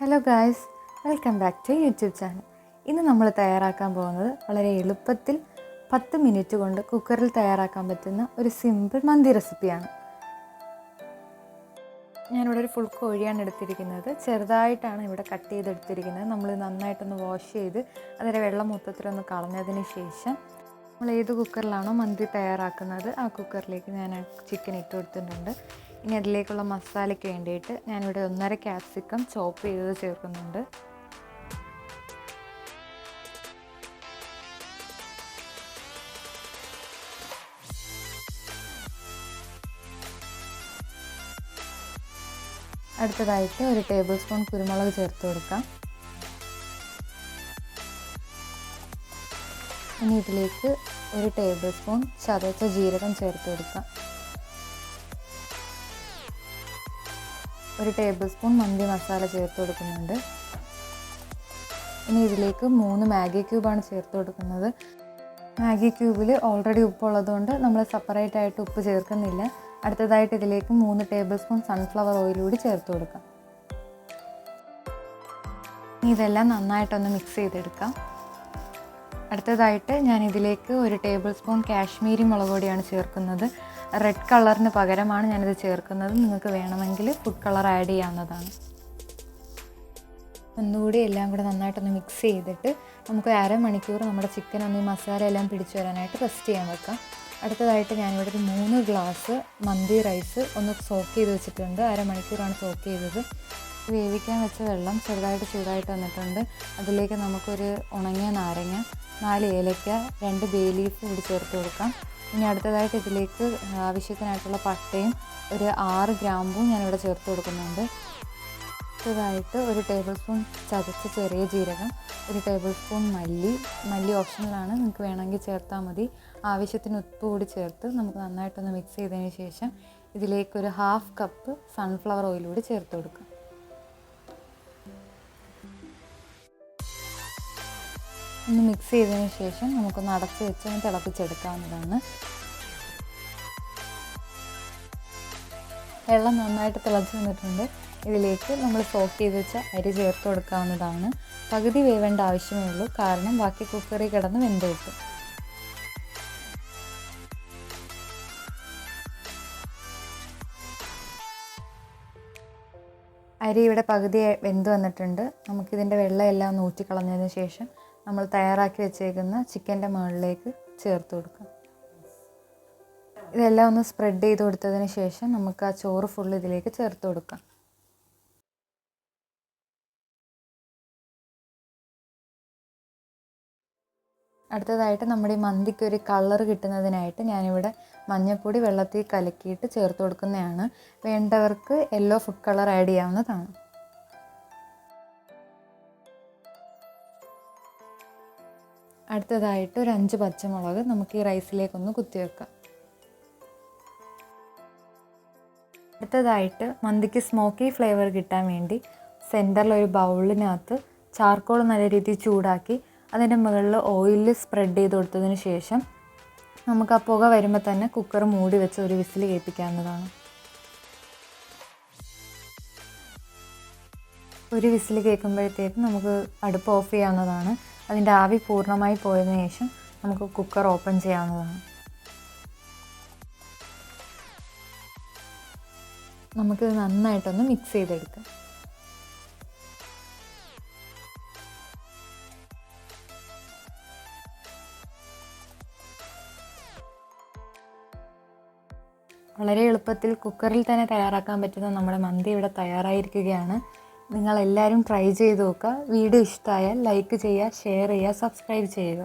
Hello guys welcome back to YouTube channel ഇന്ന് നമ്മൾ തയ്യാറാക്കാൻ പോകുന്നത് വളരെ എളുപ്പത്തിൽ പത്ത് മിനിറ്റ് കൊണ്ട് കുക്കറിൽ തയ്യാറാക്കാൻ പറ്റുന്ന ഒരു സിമ്പിൾ മന്തി റെസിപ്പിയാണ് ഞാനിവിടെ ഒരു ഫുൾ കോഴിയാണ് എടുത്തിരിക്കുന്നത്. ചെറുതായിട്ടാണ് ഇവിടെ കട്ട് ചെയ്തെടുത്തിരിക്കുന്നത്. നമ്മൾ നന്നായിട്ടൊന്ന് വാഷ് ചെയ്ത് അതിന്റെ വെള്ളം മൊത്തത്തിലൊന്ന് കളഞ്ഞതിന് ശേഷം നമ്മൾ ഏത് കുക്കറിലാണോ മന്തി തയ്യാറാക്കുന്നത് ആ കുക്കറിലേക്ക് ഞാൻ ചിക്കൻ ഇട്ട് കൊടുത്തിട്ടുണ്ട്. ഇനി അതിലേക്കുള്ള മസാലയ്ക്ക് വേണ്ടിയിട്ട് ഞാനിവിടെ ഒന്നര ക്യാപ്സിക്കം ചോപ്പ് ചെയ്തത് ചേർക്കുന്നുണ്ട്. അടുത്തതായിട്ട് ഒരു ടേബിൾ സ്പൂൺ കുരുമുളക് ചേർത്ത് കൊടുക്കാം. ഇനി ഇതിലേക്ക് ഒരു ടേബിൾ സ്പൂൺ ചതച്ച ജീരകം ചേർത്ത് കൊടുക്കാം. ഒരു ടേബിൾ സ്പൂൺ മന്തി മസാല ചേർത്ത് കൊടുക്കുന്നുണ്ട്. ഇനി ഇതിലേക്ക് മൂന്ന് മാഗി ക്യൂബാണ് ചേർത്ത് കൊടുക്കുന്നത്. മാഗി ക്യൂബിൽ ഓൾറെഡി ഉപ്പുള്ളതുകൊണ്ട് നമ്മൾ സെപ്പറേറ്റ് ആയിട്ട് ഉപ്പ് ചേർക്കുന്നില്ല. അടുത്തതായിട്ട് ഇതിലേക്ക് മൂന്ന് ടേബിൾ സ്പൂൺ സൺഫ്ലവർ ഓയിൽ കൂടി ചേർത്ത് കൊടുക്കാം. ഇതെല്ലാം നന്നായിട്ടൊന്ന് മിക്സ് ചെയ്തെടുക്കാം. അടുത്തതായിട്ട് ഞാൻ ഇതിലേക്ക് ഒരു ടേബിൾ സ്പൂൺ കാശ്മീരി മുളക് പൊടിയാണ് ചേർക്കുന്നത്. റെഡ് കളറിന് പകരമാണ് ഞാനിത് ചേർക്കുന്നത്. നിങ്ങൾക്ക് വേണമെങ്കിൽ ഫുഡ് കളർ ആഡ് ചെയ്യാവുന്നതാണ്. ഒന്നുകൂടി എല്ലാം കൂടെ നന്നായിട്ടൊന്ന് മിക്സ് ചെയ്തിട്ട് നമുക്ക് അരമണിക്കൂർ നമ്മുടെ ചിക്കൻ ഒന്ന് ഈ മസാല എല്ലാം പിടിച്ചു വരാനായിട്ട് റെസ്റ്റ് ചെയ്യാൻ വെക്കാം. അടുത്തതായിട്ട് ഞാനിവിടെ ഒരു മൂന്ന് ഗ്ലാസ് മന്തി റൈസ് ഒന്ന് സോക്ക് ചെയ്ത് വെച്ചിട്ടുണ്ട്. അരമണിക്കൂറാണ് സോക്ക് ചെയ്തത്. വേവിക്കാൻ വെച്ച വെള്ളം ചെറുതായിട്ട് ചൂടായിട്ട് വന്നിട്ടുണ്ട്. അതിലേക്ക് നമുക്കൊരു ഉണങ്ങിയ നാരങ്ങ നാല് ഏലക്ക രണ്ട് ബേ ലീഫ് കൂടി ചേർത്ത് കൊടുക്കാം. ഇനി അടുത്തതായിട്ട് ഇതിലേക്ക് ആവശ്യത്തിനായിട്ടുള്ള പട്ടയും ഒരു ആറ് ഗ്രാമ്പും ഞാനിവിടെ ചേർത്ത് കൊടുക്കുന്നുണ്ട്. അടുത്തതായിട്ട് ഒരു ടേബിൾ സ്പൂൺ ചതച്ച ചെറിയ ജീരകം ഒരു ടേബിൾ സ്പൂൺ മല്ലി. മല്ലി ഓപ്ഷനിലാണ് നിങ്ങൾക്ക് വേണമെങ്കിൽ ചേർത്താൽ മതി. ആവശ്യത്തിന് ഉപ്പ് കൂടി ചേർത്ത് നമുക്ക് നന്നായിട്ടൊന്ന് മിക്സ് ചെയ്തതിന് ശേഷം ഇതിലേക്കൊരു ഹാഫ് കപ്പ് സൺഫ്ലവർ ഓയിൽ കൂടി ചേർത്ത് കൊടുക്കാം. ഒന്ന് മിക്സ് ചെയ്തതിന് ശേഷം നമുക്കൊന്ന് അടച്ച് വെച്ച് ഒന്ന് തിളപ്പിച്ചെടുക്കാവുന്നതാണ്. വെള്ളം നന്നായിട്ട് തിളച്ച് വന്നിട്ടുണ്ട്. ഇതിലേക്ക് നമ്മൾ സോക്ക് ചെയ്ത് വെച്ച അരി ചേർത്ത് കൊടുക്കാവുന്നതാണ്. പകുതി വേവേണ്ട ആവശ്യമേ ഉള്ളൂ. കാരണം ബാക്കി കുക്കറി കിടന്ന് വെന്ത് കിട്ടും. അരി ഇവിടെ പകുതി വെന്ത് വന്നിട്ടുണ്ട്. നമുക്കിതിന്റെ വെള്ളം എല്ലാം ഒന്ന് ഊറ്റിക്കളഞ്ഞതിന് ശേഷം നമ്മൾ തയ്യാറാക്കി വെച്ചേക്കുന്ന ചിക്കന്റെ മുകളിലേക്ക് ചേർത്ത് കൊടുക്കാം ഇതെല്ലാം ഒന്ന് സ്പ്രെഡ് ചെയ്ത് കൊടുത്തതിന് ശേഷം നമുക്ക് ആ ചോറ് ഫുൾ ഇതിലേക്ക് ചേർത്ത് കൊടുക്കാം. അടുത്തതായിട്ട് നമ്മുടെ ഈ മന്തിക്ക് ഒരു കളർ കിട്ടുന്നതിനായിട്ട് ഞാനിവിടെ മഞ്ഞൾപ്പൊടി വെള്ളത്തിൽ കലക്കിയിട്ട് ചേർത്ത് കൊടുക്കുന്നതാണ്. വേണ്ടവർക്ക് യെല്ലോ ഫുഡ് കളർ ആഡ് ചെയ്യാവുന്നതാണ്. അടുത്തതായിട്ട് ഒരു അഞ്ച് പച്ചമുളക് നമുക്ക് ഈ റൈസിലേക്കൊന്ന് കുത്തിവെക്കാം അടുത്തതായിട്ട് മന്തിക്ക് സ്മോക്കി ഫ്ലേവർ കിട്ടാൻ വേണ്ടി സെന്ററിൽ ഒരു ബൗളിനകത്ത് ചാർക്കോൾ നല്ല രീതിയിൽ ചൂടാക്കി അതിന്റെ മുകളിൽ ഓയിലിൽ സ്പ്രെഡ് ചെയ്ത് കൊടുത്തതിന് ശേഷം നമുക്ക് ആ പുക വരുമ്പോൾ തന്നെ കുക്കർ മൂടി വെച്ച് ഒരു വിസിൽ കേൾപ്പിക്കാവുന്നതാണ്. ഒരു വിസിൽ കേൾക്കുമ്പോഴത്തേക്കും നമുക്ക് അടുപ്പ് ഓഫ് ചെയ്യാവുന്നതാണ്. അതിന്റെ ആവി പൂർണമായി പോയതിനു ശേഷം നമുക്ക് കുക്കർ ഓപ്പൺ ചെയ്യാവുന്നതാണ്. നമുക്കിത് നന്നായിട്ടൊന്ന് മിക്സ് ചെയ്തെടുക്കാം. വളരെ എളുപ്പത്തിൽ കുക്കറിൽ തന്നെ തയ്യാറാക്കാൻ പറ്റുന്ന നമ്മുടെ മന്തി ഇവിടെ തയ്യാറായിരിക്കുകയാണ്. നിങ്ങളെല്ലാവരും ട്രൈ ചെയ്ത് നോക്കുക. വീഡിയോ ഇഷ്ടമായാൽ ലൈക്ക് ചെയ്യുക ഷെയർ ചെയ്യുക സബ്സ്ക്രൈബ് ചെയ്യുക.